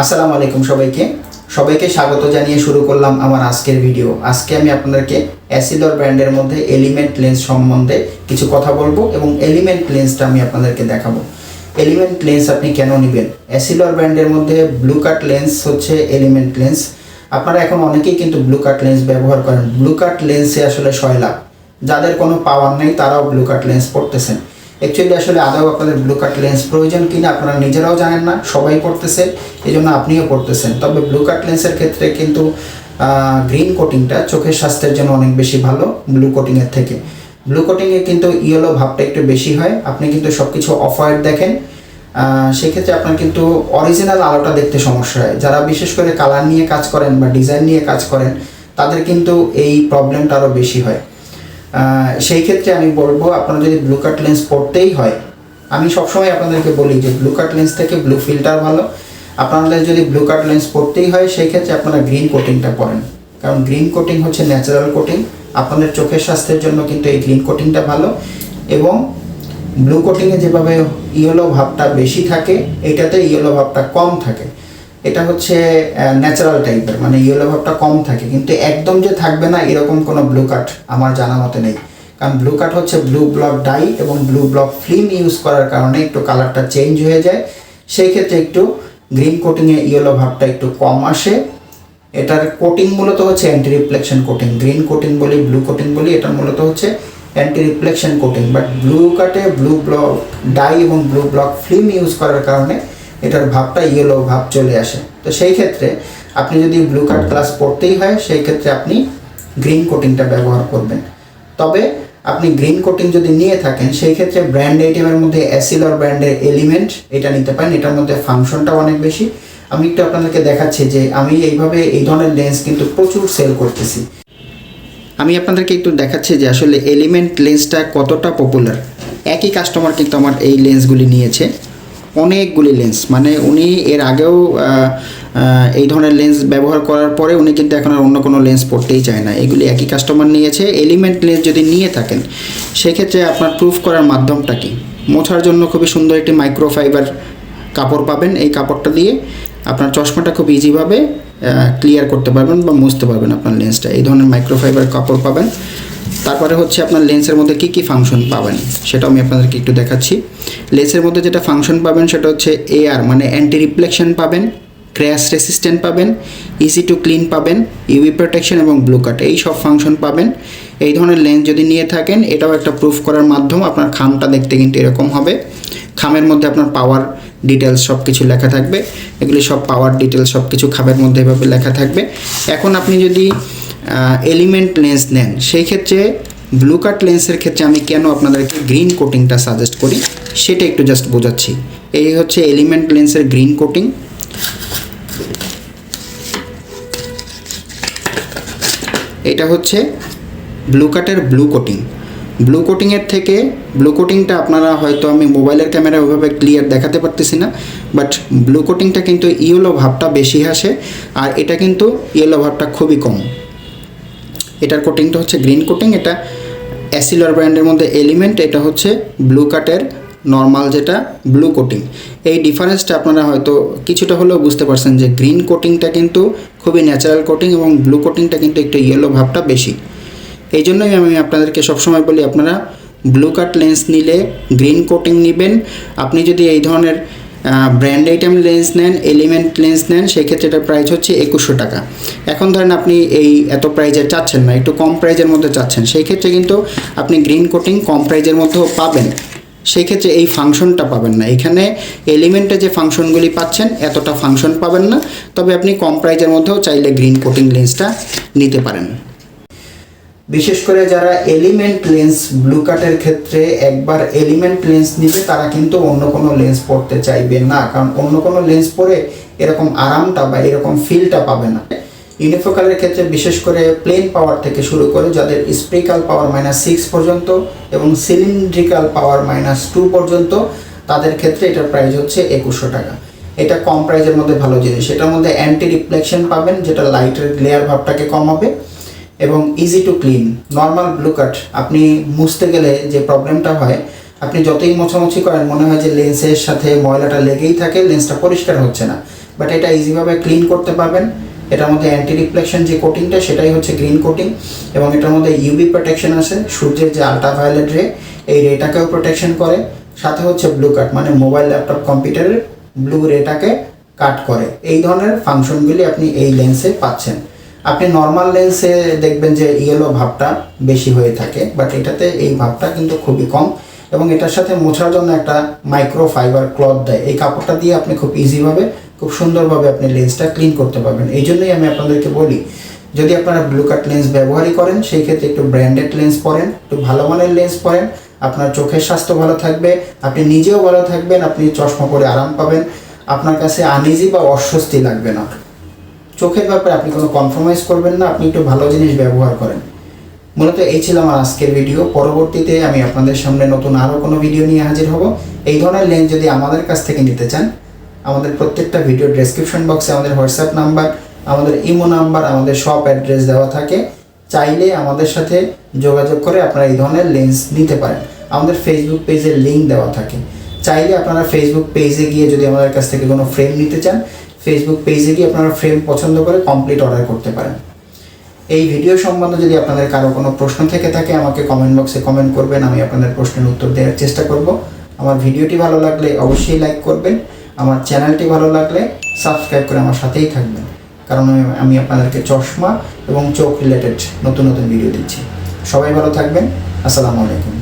আসসালামু আলাইকুম সবাইকে। সবাইকে স্বাগত জানিয়ে শুরু করলাম আমার আজকের ভিডিও। আজকে আমি আপনাদেরকে অ্যাসিডর ব্র্যান্ডের মধ্যে এলিমেন্ট লেন্স সম্বন্ধে কিছু কথা বলব এবং এলিমেন্ট লেন্সটা আমি আপনাদেরকে দেখাবো। এলিমেন্ট লেন্স আপনি কেন নেবেন? অ্যাসিডর ব্র্যান্ডের মধ্যে ব্লু কাট লেন্স হচ্ছে এলিমেন্ট লেন্স। আপনারা এখন অনেকেই কিন্তু ব্লু কাট লেন্স ব্যবহার করেন। ব্লু কাট লেন্সে আসলে শয়লাভ যাদের কোনো পাওয়ার নেই, তারাও ব্লু কাট লেন্স পড়তেছেন অ্যাকচুয়ালি আসলে আদৌ আপনাদের ব্লু কাট লেন্স প্রয়োজন কিনা আপনারা নিজেরাও জানেন না, সবাই পড়তেছে এই জন্য আপনিও পড়তেছেন। তবে ব্লু কাট লেন্সের ক্ষেত্রে কিন্তু গ্রিন কোটিংটা চোখের স্বাস্থ্যের জন্য অনেক বেশি ভালো ব্লু কোটিংয়ের থেকে। ব্লু কোটিংয়ে কিন্তু ইয়েলো ভাবটা একটু বেশি হয়, আপনি কিন্তু সব কিছু অফ হোয়াইট দেখেন সেক্ষেত্রে আপনার কিন্তু অরিজিনাল আলোটা দেখতে সমস্যা হয়। যারা বিশেষ করে কালার নিয়ে কাজ করেন বা ডিজাইন নিয়ে কাজ করেন, তাদের কিন্তু এই প্রবলেমটা আরও বেশি হয়। সেই ক্ষেত্রে আমি বলব, আপনারা যদি ব্লু কাট লেন্স পড়তেই হয়, আমি সবসময় আপনাদেরকে বলি যে ব্লু কাট লেন্স থেকে ব্লু ফিল্টার ভালো। আপনাদের যদি ব্লু কাট লেন্স পড়তেই হয়, সেই ক্ষেত্রে আপনারা গ্রিন কোটিংটা পড়েন। কারণ গ্রিন কোটিং হচ্ছে ন্যাচারাল কোটিং আপনাদের চোখের স্বাস্থ্যের জন্য কিন্তু এই গ্রিন কোটিংটা ভালো। এবং ব্লু কোটিংয়ে যেভাবে ইয়েলো ভাবটা বেশি থাকে, এটাতে ইয়েলো ভাবটা কম থাকে। এটা হচ্ছে ন্যাচারাল টাইপের মানে ইয়েলো ভাবটা কম থাকে, কিন্তু একদম যে থাকবে না এরকম কোনো ব্লু কাট আমার জানা মতে নেই। কারণ ব্লু কাট হচ্ছে ব্লু ব্লক ডাই এবং ব্লু ব্লক ফিল্ম ইউজ করার কারণে একটু কালারটা চেঞ্জ হয়ে যায়। সেই ক্ষেত্রে একটু গ্রিন কোটিংয়ে ইয়েলো ভাবটা একটু কম আসে। এটার কোটিং মূলত হচ্ছে anti reflection coating green coating বলি ব্লু কোটিং বলি, এটা মূলত হচ্ছে anti reflection coating but blue কাটে ব্লু ব্লক ডাই এবং ব্লু ব্লক ফিল্ম ইউজ করার কারণে এটার ভাবটা ইয়েলো ভাব চলে আসে। তো সেই ক্ষেত্রে আপনি যদি ব্লু কাট ক্লাস পড়তেই হয়, সেই ক্ষেত্রে আপনি গ্রিন কোটিংটা ব্যবহার করবেন। তবে আপনি গ্রিন কোটিং যদি নিয়ে থাকেন, সেই ক্ষেত্রে ব্র্যান্ড আইটেমের মধ্যে অ্যাসিলর ব্র্যান্ডের এলিমেন্ট এটা নিতে পারেন। এটার মধ্যে ফাংশনটাও অনেক বেশি। আমি একটু আপনাদেরকে দেখাচ্ছি যে আমি এইভাবে এই ধরনের লেন্স কিন্তু প্রচুর সেল করতেছি। আমি আপনাদেরকে একটু দেখাচ্ছি যে আসলে এলিমেন্ট লেন্সটা কতটা পপুলার একই কাস্টমার কিন্তু আমার এই লেন্সগুলি নিয়েছে। অনেকগুলি লেন্স মানে উনি এর আগেও এই ধরনের লেন্স ব্যবহার করার পরে উনি কিন্তু এখন আর অন্য কোনো লেন্স পড়তেই চায় না। এগুলি একই কাস্টমার নিয়েছে। এলিমেন্ট লেন্স যদি নিয়ে থাকেন, সেক্ষেত্রে আপনার প্রুফ করার মাধ্যমটা কি? মোছার জন্য খুবই সুন্দর একটি মাইক্রোফাইবার কাপড় পাবেন। এই কাপড়টা দিয়ে আপনার চশমাটা খুব ইজিভাবে ক্লিয়ার করতে পারবেন বা মুছতে পারবেন আপনার লেন্সটা এই ধরনের মাইক্রোফাইবার কাপড় পাবেন। তারপরে হচ্ছে আপনার লেন্সের মধ্যে কী কী ফাংশন পাবেন, সেটাও আমি আপনাদেরকে একটু দেখাচ্ছি। লেন্সের মধ্যে যেটা ফাংশন পাবেন, সেটা হচ্ছে এআর মানে অ্যান্টি রিফ্লেকশন পাবেন ক্র্যাশ রেসিস্ট্যান্ট পাবেন ইজি টু ক্লিন পাবেন ইউভি প্রোটেকশন এবং ব্লু কাট এই সব ফাংশন পাবেন। এই ধরনের লেন্স যদি নিয়ে থাকেন, এটাও একটা প্রুফ করার মাধ্যম, আপনার খামটা দেখতে কিন্তু এরকম হবে। খামের মধ্যে আপনার পাওয়ার ডিটেলস সব কিছু লেখা থাকবে, এগুলি সব পাওয়ার ডিটেলস সব কিছু খামের মধ্যে এভাবে লেখা থাকবে। এখন আপনি যদি এলিমেন্ট লেন্স নেন। সেই ক্ষেত্রে ব্লু কাট লেন্সের ক্ষেত্রে আমি কেন আপনাদেরকে গ্রিন কোটিংটা সাজেস্ট করি, সেটা একটু জাস্ট বোঝাচ্ছি। এই হচ্ছে এলিমেন্ট লেন্সের গ্রিন কোটিং এটা হচ্ছে ব্লু কাটের ব্লু কোটিং ব্লু কোটিংয়ের থেকে ব্লু কোটিংটা আপনারা হয়তো আমি মোবাইলের ক্যামেরা ওইভাবে ক্লিয়ার দেখাতে পারতেছি না বাট ব্লু কোটিংটা কিন্তু ইয়েলো ভাবটা বেশি আসে, আর এটা কিন্তু ইয়েলো ভাবটা খুবই কম। এটার কোটিংটা হচ্ছে গ্রিন কোটিং এটা অ্যাসিলার ব্র্যান্ডের মধ্যে এলিমেন্ট এটা হচ্ছে ব্লু কাটের নর্মাল যেটা ব্লু কোটিং এই ডিফারেন্সটা আপনারা হয়তো কিছুটা হলেও বুঝতে পারছেন যে গ্রিন কোটিংটা কিন্তু খুবই ন্যাচারাল কোটিং এবং ব্লু কোটিংটা কিন্তু একটু ইয়েলো ভাবটা বেশি। এই জন্যই আমি আপনাদেরকে সবসময় বলি, আপনারা ব্লু কাট লেন্স নিলে গ্রিন কোটিং নেবেন। আপনি যদি এই ধরনের ব্র্যান্ড আইটেম লেন্স নেন এলিমেন্ট লেন্স নেন, সেক্ষেত্রে এটার প্রাইস হচ্ছে একুশশো টাকা। এখন ধরেন আপনি এই এত প্রাইজের চাচ্ছেন না একটু কম প্রাইজের মধ্যে চাচ্ছেন সেই ক্ষেত্রে কিন্তু আপনি গ্রিন কোটিং কম প্রাইজের মধ্যেও পাবেন। সেই ক্ষেত্রে এই ফাংশনটা পাবেন না। এখানে এলিমেন্টে যে ফাংশনগুলি পাচ্ছেন, এতটা ফাংশন পাবেন না। তবে আপনি কম প্রাইজের মধ্যেও চাইলে গ্রিন কোটিং লেন্সটা নিতে পারেন। বিশেষ করে যারা এলিমেন্ট লেন্স ব্লু কাটের ক্ষেত্রে একবার এলিমেন্ট লেন্স নিবে, তারা কিন্তু অন্য কোনো লেন্স পড়তে চাইবে না। কারণ অন্য কোনো লেন্স পরে এরকম আরামটা বা এরকম ফিলটা পাবে না। ইউনিফোকালের ক্ষেত্রে বিশেষ করে প্লেন পাওয়ার থেকে শুরু করে যাদের স্প্রিকাল পাওয়ার মাইনাস সিক্স পর্যন্ত এবং সিলিন্ড্রিক্যাল পাওয়ার মাইনাস টু পর্যন্ত, তাদের ক্ষেত্রে এটার প্রাইস হচ্ছে একুশশো টাকা। এটা কম প্রাইজের মধ্যে ভালো জিনিস। এটার মধ্যে অ্যান্টি রিফ্লেকশন পাবেন, যেটা লাইটের গ্লেয়ার ভাবটাকে কমাবে। এবং easy to clean normal blue cut আপনি মুছতে গেলে যে প্রবলেমটা হয়, আপনি যতই মোছামুছি করেন, মনে হয় যে লেন্সের সাথে ময়লাটা লেগেই থাকে লেন্সটা পরিষ্কার হচ্ছে না। বাট এটা ইজিভাবে ক্লিন করতে পারবেন। এটার মধ্যে অ্যান্টি রিফ্লেকশন যে কোটিংটা সেটাই হচ্ছে গ্রিন কোটিং এবং এটার মধ্যে ইউভি প্রোটেকশন আছে। সূর্যের যে আল্ট্রাভায়োলেট রে এই রেটাকেও প্রোটেকশন করে। সাথে হচ্ছে ব্লু কাট মানে মোবাইল ল্যাপটপ কম্পিউটারের ব্লু রেটাকে কাট করে। এই ধরনের ফাংশনগুলি আপনি এই লেন্সে পাচ্ছেন। আপনি নর্মাল লেন্সে দেখবেন যে ইয়েলো ভাবটা বেশি হয়ে থাকে বাট এটাতে এই ভাবটা কিন্তু খুবই কম এবং এটার সাথে মোছার জন্য একটা মাইক্রো ফাইবার ক্লথ দেয়। এই কাপড়টা দিয়ে আপনি খুব ইজিভাবে খুব সুন্দরভাবে আপনি লেন্সটা ক্লিন করতে পারবেন। এই জন্যই আমি আপনাদেরকে বলি, যদি আপনারা ব্লু কাট লেন্স ব্যবহারই করেন, সেই ক্ষেত্রে একটু ব্র্যান্ডেড লেন্স পরেন, একটু ভালো মানের লেন্স পরেন, আপনার চোখের স্বাস্থ্য ভালো থাকবে, আপনি নিজেও ভালো থাকবেন, আপনি চশমা পরে আরাম পাবেন, আপনার কাছে আনইজি বা অস্বস্তি লাগবে না। চোখের ব্যাপারে আপনি কোনো কম্প্রোমাইজ করবেন না, আপনি একটু ভালো জিনিস ব্যবহার করেন। মূলত এই ছিল আমার আজকের ভিডিও পরবর্তীতে আমি আপনাদের সামনে নতুন আরও কোনো ভিডিও নিয়ে হাজির হব। এই ধরনের লেন্স যদি আমাদের কাছ থেকে নিতে চান, আমাদের প্রত্যেকটা ভিডিও ডেসক্রিপশন বক্সে আমাদের হোয়াটসঅ্যাপ নাম্বার আমাদের ইমো নাম্বার আমাদের শপ অ্যাড্রেস দেওয়া থাকে। চাইলে আমাদের সাথে যোগাযোগ করে আপনারা এই ধরনের লেন্স নিতে পারেন। আমাদের ফেসবুক পেজের লিঙ্ক দেওয়া থাকে। চাইলে আপনারা ফেসবুক পেজে গিয়ে যদি আমাদের কাছ থেকে কোনো ফ্রেম নিতে চান ফেসবুক পেজে গিয়ে আপনারা ফ্রেম পছন্দ করে কমপ্লিট অর্ডার করতে পারেন। এই ভিডিও সম্বন্ধে যদি আপনাদের কারও কোনো প্রশ্ন থেকে থাকে, আমাকে কমেন্ট বক্সে কমেন্ট করবেন, আমি আপনাদের প্রশ্নের উত্তর দেওয়ার চেষ্টা করব। আমার ভিডিওটি ভালো লাগলে অবশ্যই লাইক করবেন, আমার চ্যানেলটি ভালো লাগলে সাবস্ক্রাইব করে আমার সাথেই থাকবেন। কারণ আমি- আপনাদেরকে চশমা এবং চোখ রিলেটেড নতুন নতুন ভিডিও দিচ্ছি। সবাই ভালো থাকবেন, আসসালামু আলাইকুম।